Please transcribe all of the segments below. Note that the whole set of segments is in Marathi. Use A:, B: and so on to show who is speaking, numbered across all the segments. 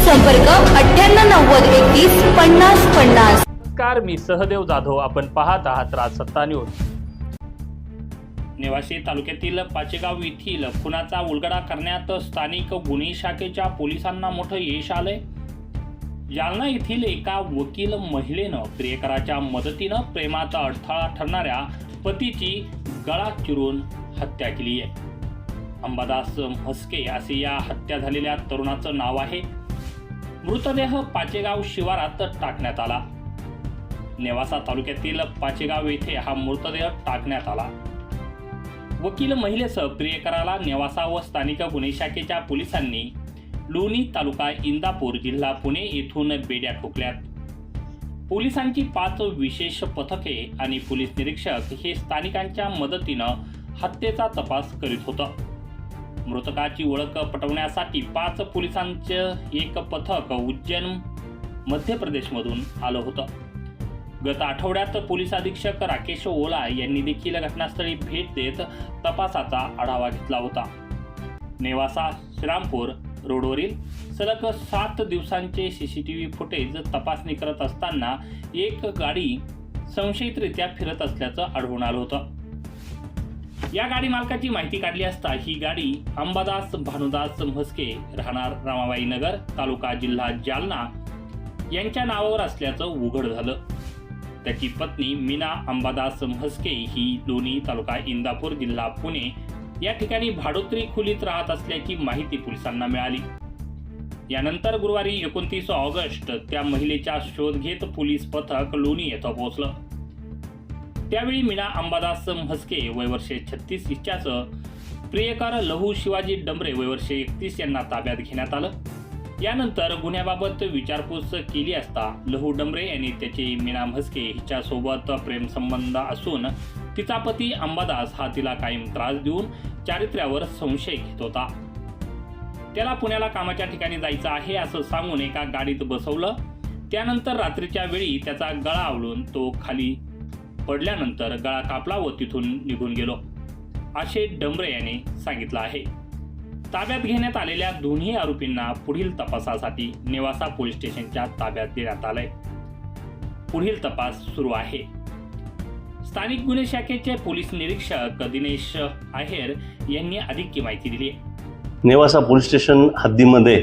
A: संपर्क अठ्ठ्याण्णव नव्वद एकतीस पन्नास पन्नास.
B: नमस्कार मी सहदेव जाधव. आपण पाहत आहात राजसत्ता न्यूज. नेवासे तालुक्यातील पाचेगाव येथील खुनाचा उलगडा करण्यात स्थानिक गुन्हे शाखेच्या पोलिसांना मोठं यश आलंय. जालना येथील एका वकील महिलेनं प्रियकराच्या मदतीनं प्रेमाचा अडथळा ठरणाऱ्या पतीची गळा चिरून हत्या केली आहे. अंबादास म्हस्के असे या हत्या झालेल्या तरुणाचं नाव आहे. मृतदेह पाचेगाव शिवारात टाकण्यात आला. नेवासा तालुक्यातील पाचेगाव येथे हा मृतदेह टाकण्यात आला. वकील महिलेसह प्रियकराला नेवासा व स्थानिक गुन्हे शाखेच्या पोलिसांनी लोणी तालुका इंदापूर जिल्हा पुणे येथून बेड्या ठोकल्यात. पोलिसांची पाच विशेष पथके आणि पोलीस निरीक्षक हे स्थानिकांच्या मदतीनं हत्येचा तपास करीत होतं. मृतकाची ओळख पटवण्यासाठी पाच पोलिसांचं एक पथक उज्जैन मध्य प्रदेशमधून आलं होतं. गत आठवड्यात पोलीस अधीक्षक राकेश ओला यांनी देखील घटनास्थळी भेट देत तपासाचा आढावा घेतला होता. नेवासा श्रीरामपूर रोडवरील सलग सात दिवसांचे C C T V footage तपासणी करत असताना एक गाडी संशयितरित्या फिरत असल्याचं आढळून आलं होतं. या गाडी मालकाची माहिती काढली असता ही गाडी अंबादास भानुदास म्हस्के राहणार रामाबाई नगर तालुका जिल्हा जालना यांच्या नावावर असल्याचं उघड झालं. त्याची पत्नी मीना अंबादास म्हस्के ही लोणी तालुका इंदापूर जिल्हा पुणे या ठिकाणी भाडोत्री खोलीत राहत असल्याची माहिती पोलिसांना मिळाली. यानंतर गुरुवारी एकोणतीस ऑगस्ट त्या महिलेचा शोध घेत पोलीस पथक लोणी येथे पोहोचलं. त्यावेळी मीना अंबादास म्हस्के वयवर्षे छत्तीस हिच्याचं प्रियकर लहू शिवाजी डंबरे वयवर्षे एकतीस यांना ताब्यात घेण्यात आलं. यानंतर गुन्ह्याबाबत विचारपूस केली असता लहू डंबरे यांनी त्याची मीना म्हस्के हिच्यासोबत प्रेमसंबंध असून तिचा पती अंबादास हा तिला कायम त्रास देऊन चारित्र्यावर संशय घेत होता. त्याला पुण्याला कामाच्या ठिकाणी जायचं आहे असं सांगून एका गाडीत बसवलं. त्यानंतर रात्रीच्या वेळी त्याचा गळा आवळून तो खाली पडल्यानंतर गळा कापला व तिथून निघून गेलो. असे डंबरे याने सांगितलं आहे. ताब्यात घेण्यात आलेल्या दोन्ही आरोपींना पुढील तपासासाठी नेवासा पोलीस स्टेशनच्या ताब्यात देण्यात आलंय. पुढील तपास सुरू आहे. स्थानिक गुन्हे शाखेचे पोलीस निरीक्षक दिनेश आहेर यांनी अधिक माहिती दिली
C: नेवासा पोलीस स्टेशन हद्दीमध्ये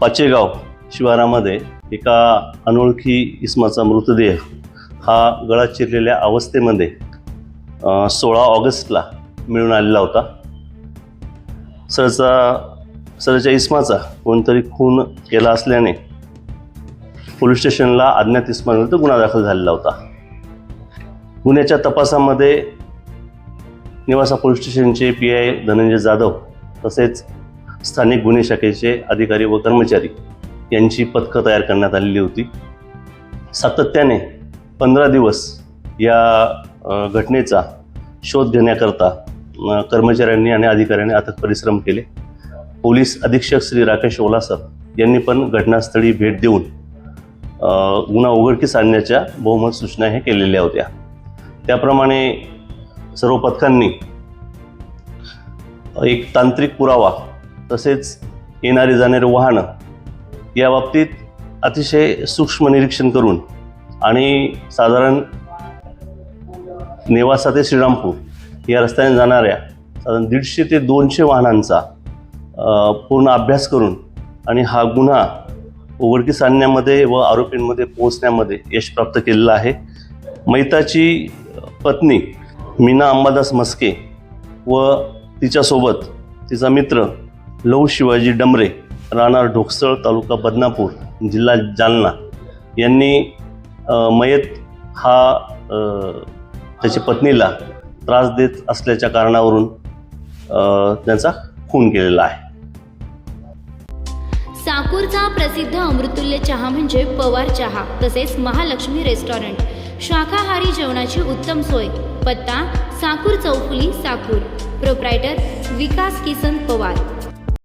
C: पाचेगाव शिवारामध्ये एका अनोळखी इसमाचा मृतदेह हा गळा चिरलेल्या अवस्थेमध्ये सोळा ऑगस्टला मिळून आलेला होता. सरचा सरच्या इसमाचा कोणतरी खून केला असल्याने पोलीस स्टेशनला अज्ञात इसमाविरुद्ध गुन्हा दाखल झालेला होता. गुन्ह्याच्या तपासामध्ये निवासा पोलीस स्टेशनचे पी आय धनंजय जाधव तसेच स्थानिक गुन्हे शाखेचे अधिकारी व कर्मचारी यांची पथकं तयार करण्यात आलेली होती. सातत्याने पंधरा दिवस या घटनेचा शोध घेण्याकरता कर्मचाऱ्यांनी आणि अधिकाऱ्यांनी अथक परिश्रम केले. पोलीस अधीक्षक श्री राकेश ओलासर यांनी पण घटनास्थळी भेट देऊन गुन्हा उघडकीस आणण्याच्या बहुमत सूचना हे केलेल्या होत्या. त्याप्रमाणे सर्व पथकांनी एक तांत्रिक पुरावा तसेच येणारी जाणारी वाहनं या बाबतीत अतिशय सूक्ष्म निरीक्षण करून आणि साधारण नेवासा ते श्रीरामपूर या रस्त्याने जाणाऱ्या साधारण दीडशे ते दोनशे वाहनांचा पूर्ण अभ्यास करून आणि हा गुन्हा उघडकीस आणण्यामध्ये व आरोपींमध्ये पोहोचण्यामध्ये यश प्राप्त केलेलं आहे. मैताची पत्नी मीना अंबादास मस्के व तिच्यासोबत तिचा मित्र लहू शिवाजी डंबरे राहणार ढोकसळ तालुका बदनापूर जिल्हा जालना यांनी मयत हा त्याच्या पत्नीला त्रास देत असल्याच्या कारणावरून त्यांचा खून केलेला आहे.
D: साकूरचा प्रसिद्ध अमृतुल्य चहा म्हणजे पवार चहा तसेच महालक्ष्मी रेस्टॉरंट. शाकाहारी जेवणाची उत्तम सोय पत्ता साकूर चौफुली साकूर. प्रोप्रायटर विकास किसन पवार.